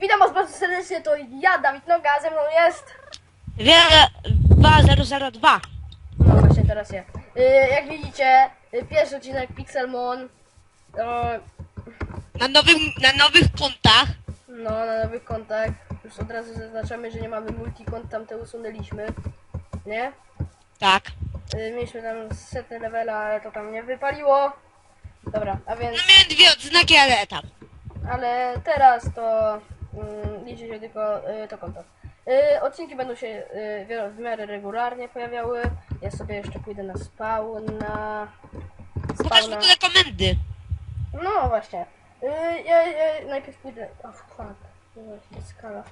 Witam was bardzo serdecznie, to ja, Dawid Noga, a ze mną jest... Wiele 2002. No właśnie, teraz ja. Y, jak widzicie, y, pierwszy odcinek Pixelmon. Y, Na, nowym, na nowych kontach. no, na nowych kontach. Już od razu zaznaczamy, że nie mamy multikont, tamte usunęliśmy. Nie? Tak. Y, mieliśmy tam setny level, ale to tam nie wypaliło. Dobra, a więc... No miałem dwie odznaki, ale tam. Ale teraz to mm, liczy się tylko y, to konto. Y, odcinki będą się y, w- miarę regularnie pojawiały. Ja sobie jeszcze pójdę na spawn, na Pokaż spawna. ogóle komendy. No właśnie. Ja, ja najpierw pójdę. O fuck. No właśnie, skala.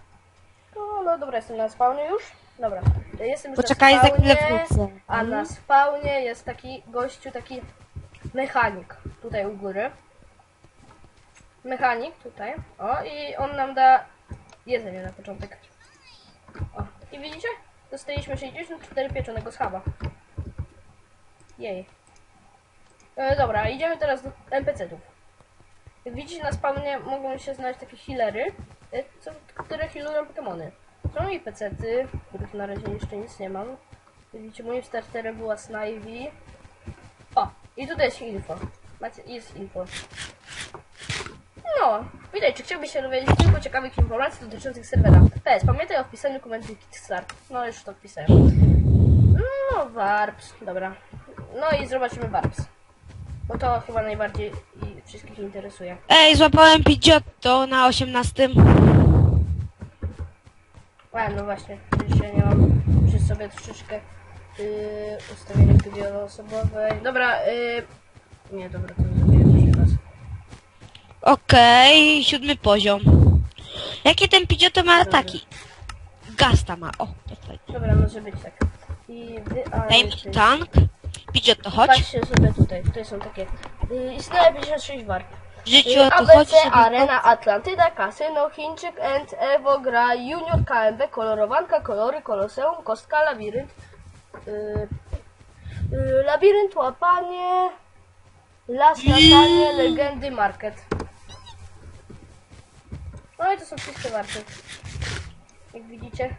No, no dobra, jestem na spawnie już. Dobra. Jestem już Poczekaj, na za spawnie, chwilę wrócę. A na spawnie jest taki gościu, taki mechanik tutaj u góry. Mechanik tutaj. O, i on nam da jedzenie na początek. O, i widzicie? Dostaliśmy 64 pieczonego schaba. Jej. E, dobra, idziemy teraz do NPC-ów. Jak widzicie na spawnie mogą się znaleźć takie healery, e, co, które healują Pokémony. Są i pecety, których na razie jeszcze nic nie mam. Widzicie, moim starterem była Snivy. O, i tutaj jest info. Macie, jest info. No, witaj, czy chciałbyś się dowiedzieć kilku ciekawych informacji dotyczących serwera? PS, pamiętaj o wpisaniu komendy Kickstart. No, już to wpisałem. No, Warps, dobra. No i zobaczymy Warps. Bo to chyba najbardziej i wszystkich interesuje. Ej, złapałem Pidgeotto na 18. A, no właśnie, jeszcze nie mam przy sobie troszeczkę yy, ustawienia wieloosobowej. Dobra, yy, nie, dobra, to. Okej, siódmy poziom. Jakie ten Pidgeotto ma ataki? Gasta ma. O, to fajnie. Dobra, może być tak. I wy, a, Daj mi jesteś- tank. Pidgeotto, chodź. Patrzcie sobie tutaj, tutaj są takie. Yy, istnieje 56 warp. W życiu Yy, o to chodzi, ABC, żeby... Arena, Atlantyda, Kasyno, Chińczyk, End, Evo, Gra, Junior, KMB, Kolorowanka, Kolory, Koloseum, Kostka, Labirynt. Yy, yy, labirynt, Łapanie, Las, Latanie, Legendy, Market. No i to są wszystkie warty. Jak widzicie.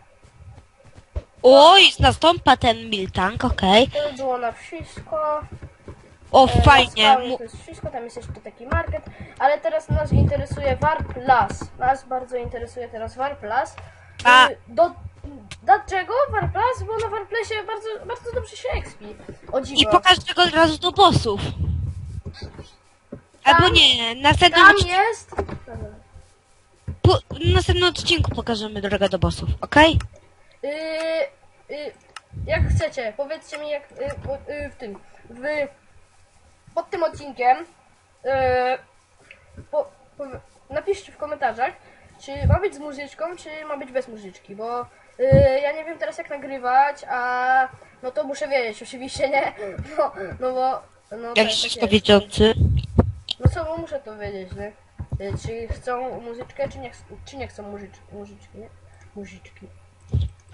Oj, nastąpa ten Miltank, okej. To by było na wszystko. O, E, fajnie. na spawnie Mu- To jest wszystko, tam jest jeszcze taki market, ale teraz nas interesuje Warp Las. Nas bardzo interesuje teraz Warp Las. A- Y, Do, dlaczego Warp Las? Bo na Warplesie bardzo, bardzo dobrze się expi. O dziwo. I pokaż tego od razu do bossów. Albo nie, na następnym, Tam odcinku, jest... po, na następnym odcinku pokażemy drogę do bossów, okej? Y, y, jak chcecie, powiedzcie mi jak y, po- y, w tym, w, pod tym odcinkiem y, po, po, napiszcie w komentarzach, czy ma być z muzyczką, czy ma być bez muzyczki, bo y, ja nie wiem teraz jak nagrywać, a no to muszę wiedzieć, oczywiście nie, no, no bo no, Jak tak, wszystko tak jest. wiedzący. No co, bo muszę to wiedzieć, nie? Y, Czy chcą muzyczkę, czy nie, ch- czy nie chcą muzyczki, muzyczki, nie? Muzyczki.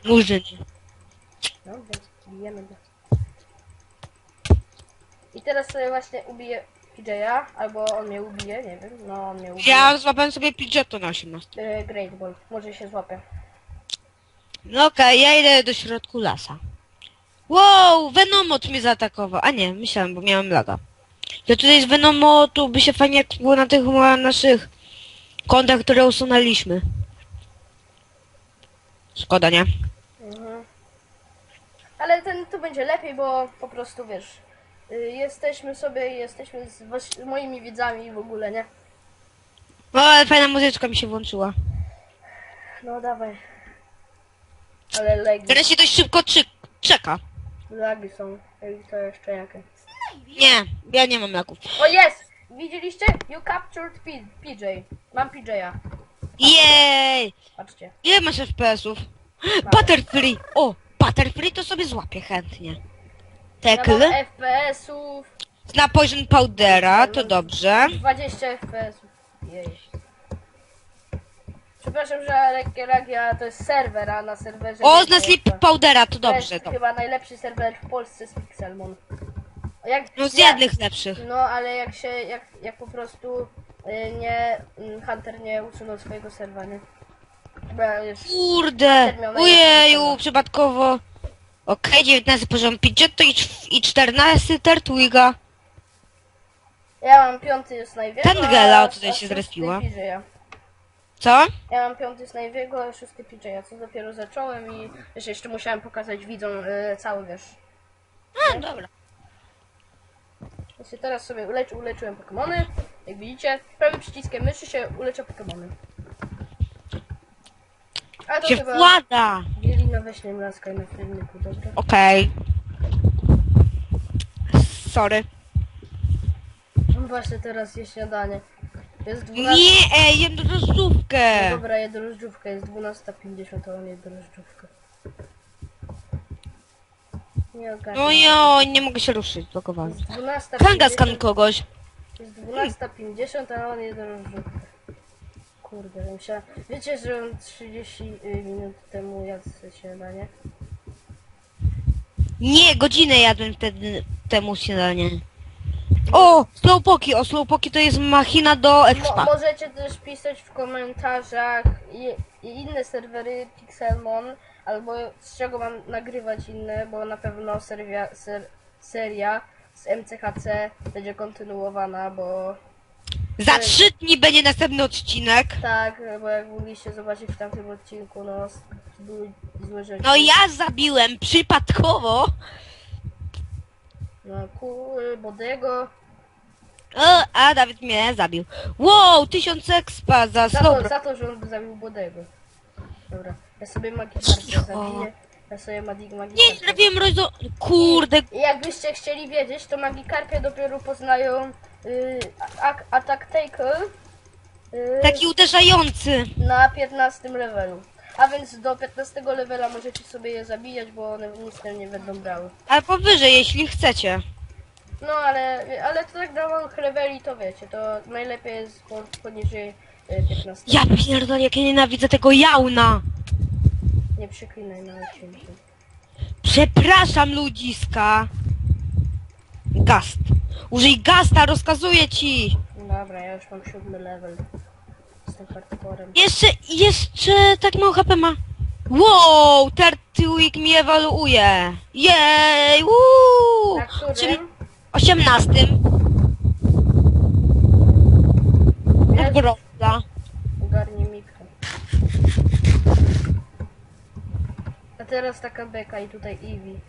Murzyni. No, więc bijemy go. I teraz sobie właśnie ubiję PJ'a, albo on mnie ubije, nie wiem, no on mnie ubije. Ja złapałem sobie Pidgeotto na 18. Y, Great Ball, może się złapie. No okej, ja idę do środku lasa. Wow, Venomot mnie zaatakował. A nie, myślałem, bo miałem laga. Ja tutaj z Venomotu by się fajnie było na tych naszych kontach, które usunęliśmy. Szkoda, nie? Mhm. Ale ten tu będzie lepiej, bo po prostu wiesz, y, jesteśmy sobie, jesteśmy z, moimi widzami w ogóle, nie? No ale fajna muzyczka mi się włączyła. No dawaj. Ale lagi, Teraz się dość szybko czy- czeka. Lagi są. Ej, to jeszcze jakie. Nie, ja nie mam lagów. O jest! Widzieliście? You captured P PJ. Mam PJ'a. Jej! Patrzcie. Ile masz FPS-ów? Butterfree! O, Butterfree to sobie złapię chętnie. Ja Tekl? mam FPS-ów. Na Poison Powdera, to dobrze. 20 FPS-ów. Jej. Przepraszam, że lekkie lagi, ale to jest serwer, a na serwerze... O, na Sleep jak Powdera, to To dobrze. jest To. chyba najlepszy serwer w Polsce z Pixelmon. Jak, No z ja- jednych lepszych. No, ale jak się, jak, jak po prostu Y, Nie, mm, Hunter nie usunął swojego serwa, nie? Chyba już... Kurde! serwer. przypadkowo. Okej, 19 poziom Pidgeotto i, czw- i 14 Tertwiga. Ja mam piąty jest największy. Tangela a- tutaj a się szósty zrespiła. PJ'a. Co? Ja mam piąty z największego, a szósty PJ'a, co dopiero zacząłem i wiesz, jeszcze musiałem pokazać widzom y, cały, wiesz. A, dobra. Właśnie teraz sobie ulecz, uleczyłem Pokemony. Jak widzicie, prawym przyciskiem myszy się ulecza Pokemony. A to Się chyba włada! Bielina weźmie laska na filmiku, dobra? Okej. Sorry. Właśnie teraz jest śniadanie. Jest 12. Nie, ej, jem drożdżówkę. No dobra, je drożdżówkę, jest 12.50, a on je drożdżówkę. Nie. No jo, nie mogę się ruszyć, blokowałem. Jest 12.50. Kangaskan kogoś. Jest 12.50, a on je drożdżówkę. Kurde, musiała... Wiecie, że on 30 minut temu jadł śniadanie? Nie, godzinę jadłem wtedy temu śniadanie. O, slowpoki, o slowpoki to jest machina do Mo expa. możecie też pisać w komentarzach i, i inne serwery Pixelmon, albo z czego mam nagrywać inne, bo na pewno seria, ser, seria z MCHC będzie kontynuowana, bo Za trzy dni będzie następny odcinek. tak, bo jak mogliście zobaczyć w tamtym odcinku, no były złe rzeczy. No ja zabiłem przypadkowo. No ku, Bodego, O, a Dawid mnie zabił. Wow, tysiąc expa za za to, za to, że on zabił Bodego. Dobra, ja sobie Magikarpia zabiję, ja sobie Magi- Nie, trafiłem rozo... Kurde, I jakbyście chcieli wiedzieć, to Magikarpie dopiero poznają y, a- Attack Tackle y, taki uderzający. na 15 levelu. A więc do 15 levela możecie sobie je zabijać, bo one nic tam nie będą brały. Ale powyżej, jeśli chcecie. No ale, ale to tak na małych leveli to wiecie, to najlepiej jest po, poniżej y, 15. Ja pierdolę, jak ja nienawidzę tego jauna. Nie przyklinaj na odcinku. Przepraszam, ludziska. Gast. Użyj gasta, rozkazuję ci. Dobra, ja już mam siódmy level. Hardcorem. Jeszcze, jeszcze tak mało HP ma. Wow, Tertwig mi ewaluuje. Jej, uuu. Na którym? 18. Ja Groza. Ogarnij mikro. A teraz taka beka i tutaj Eevee.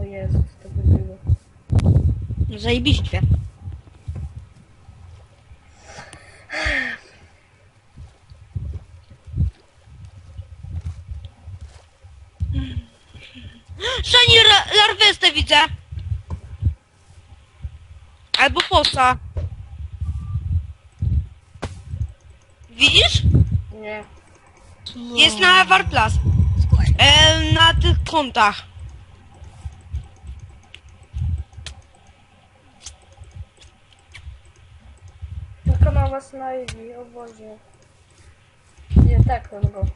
O Jezu, co to by było. Zajebiście. Larwystę widzę. Albo fosa. Widzisz? Nie. Jest na Warplas. E, na tych kontach. Tylko ma was na Eevee, o Boże. Nie, tak on go.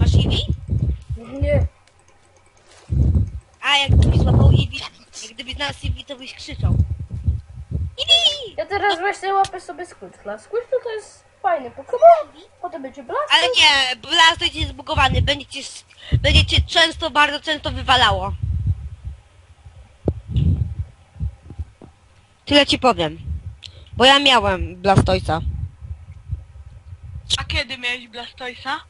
Masz Eevee? Nie. A jak gdybyś złapał Eevee, jak gdybyś znalazł Eevee, to byś krzyczał. Eevee! Ja teraz właśnie łapię sobie Squirtla. Squirtle to jest fajny Pokémon. Potem będzie Blast. Ale nie, Blastoise jest zbugowany, będzie cię, będzie cię często, bardzo często wywalało. Tyle ci powiem. Bo ja miałem Blastoisa. A kiedy miałeś Blastoisa?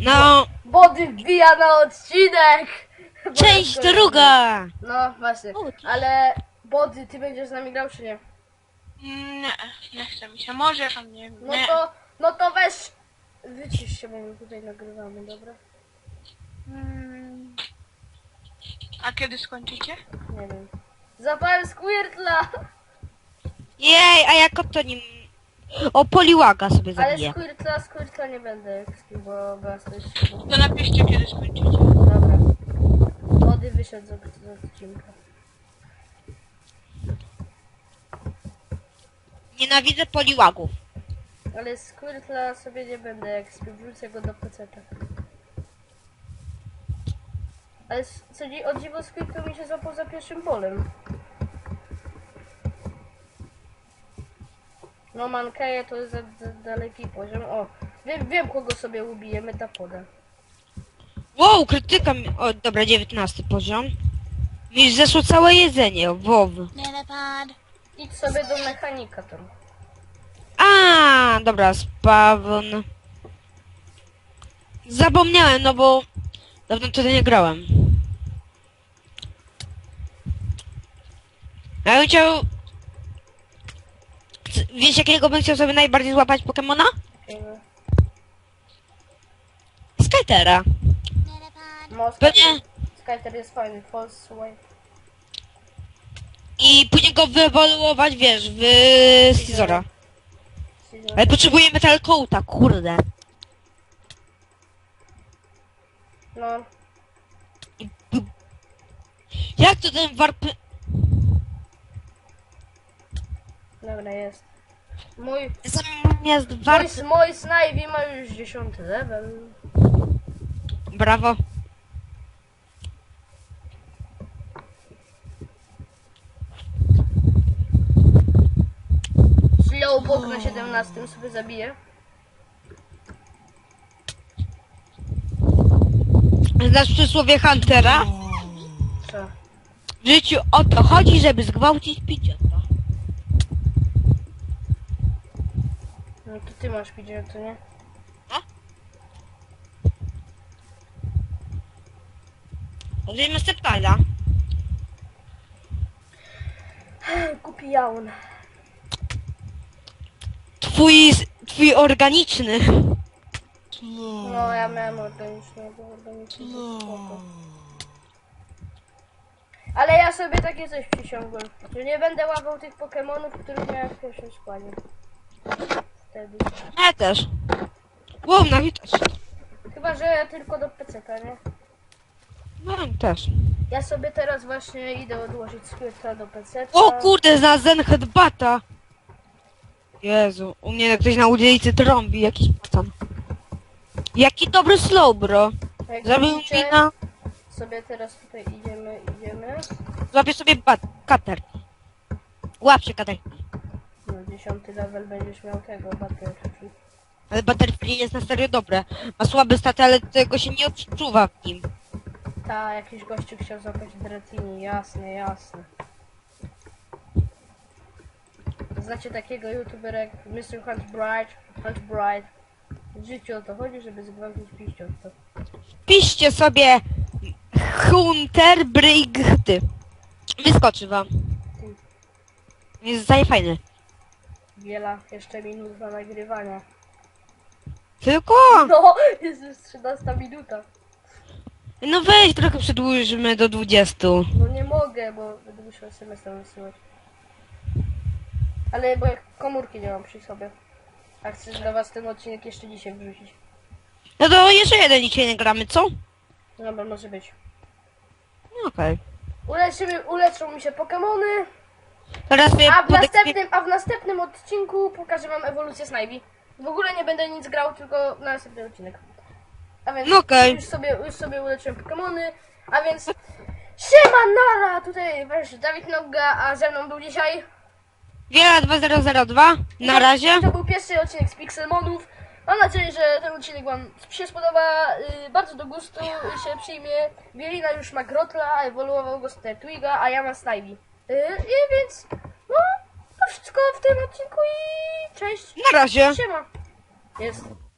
No, Body wbija na odcinek! Część druga! No właśnie. Ale Body, ty będziesz z nami grał czy nie? Nie, nie chce mi się. Może tam nie. No nie. to, no to weź. Wycisz się, bo my tutaj nagrywamy, dobra? Mm. A kiedy skończycie? Nie wiem. Zapałem Squirtla! Jej, a jak to nim... O, Poliłaga sobie Ale zabiję. Squirtla, Squirtla nie będę bo to jest... To napiszcie kiedy skończycie. Dobra. Wody wyszedł z, z odcinka. Nienawidzę Poliłagów. Ale Squirtla sobie nie będę ekspił, wrzucę go do peceta. Ale s- co dzi- o dziwo Squirtle mi się złapał za pierwszym polem. No Mankeje to jest za, za daleki poziom. O, wiem, wiem kogo sobie ubiję, metapodę. Wow, krytyka mi... O, dobra, 19 poziom. Mi zeszło całe jedzenie, wow. Metapod. Idź sobie do mechanika tam. A, dobra, spawn. Zapomniałem, no bo dawno tutaj nie grałem. Ja bym chciał... C- Wiesz jakiego bym chciał sobie najbardziej złapać Pokemona? Okej, Skytera. No, Pewnie. Skyter jest fajny, false way. I później go wyewoluować, wiesz, w Scizora. Ale potrzebuję Metal Coata, kurde. No, Jak to ten warp... dobra jest. Mój, Zamiast mój, mój Snivy ma już 10 level. Brawo. Slowpoke na 17 sobie zabiję. Znasz przysłowie Huntera? Co? W życiu o to chodzi, żeby zgwałcić piciota. No to ty masz widzieć, to nie? Użyjmy Septila. Kupi jaun. Twój, twój organiczny. No ja miałem organiczny, bo organiczny to spoko. Ale ja sobie takie coś przysiągłem, że nie będę łapał tych Pokemonów, których miałem w pierwszym składzie. Wtedy. Ja też. Wow, na też. Chyba, że tylko do PC, nie? No, też. Ja sobie teraz właśnie idę odłożyć skrypta do PC. O kurde, za Zen Headbata. Jezu, u mnie ktoś na ulicy trąbi, jakiś patan. Jaki dobry slow, bro. Jak widzicie, mi na... sobie teraz tutaj idziemy, idziemy. Złapię sobie bat... kater. Łap się kater. No, dziesiąty level będziesz miał tego Butterfree. Ale Butterfree jest na serio dobre. Ma słabe staty, ale tego się nie odczuwa w nim. Ta, jakiś gościu chciał złapać Dratini, jasne, jasne. Znacie takiego youtubera jak Mr. Hunt Bright, Hunt Bright. W życiu o to chodzi, żeby zgwałcić piściotto. Piszcie sobie Hunter Brigty. Wyskoczy wam. Jest zdaje Wiela, jeszcze minut na nagrywania. Tylko! No, jest już 13 minuta. No weź trochę przedłużmy do 20. No nie mogę, bo będę musiał SMS-a wysyłać. Ale bo jak komórki nie mam przy sobie. A chcę dla was ten odcinek jeszcze dzisiaj wrzucić. No to jeszcze jeden dzisiaj nie gramy, co? Dobra, może być. No okej. Uleczymy, uleczą mi się Pokemony, Teraz a w, następnym, a w następnym odcinku pokażę wam ewolucję Snivy. W ogóle nie będę nic grał, tylko na następny odcinek. A więc No okej. już, sobie, już sobie uleczyłem Pokemony, a więc siema nara! Tutaj wiesz, Dawid Noga, a ze mną był dzisiaj... Wiela 2002. Na razie. To był pierwszy odcinek z Pixelmonów. Mam nadzieję, że ten odcinek Wam się spodoba, yy, bardzo do gustu się przyjmie. Wielina już ma Grotla, ewoluował go Twiga, a ja mam Snivy. Yy, I więc, no, to wszystko w tym odcinku i cześć. Na razie. Siema. Jest.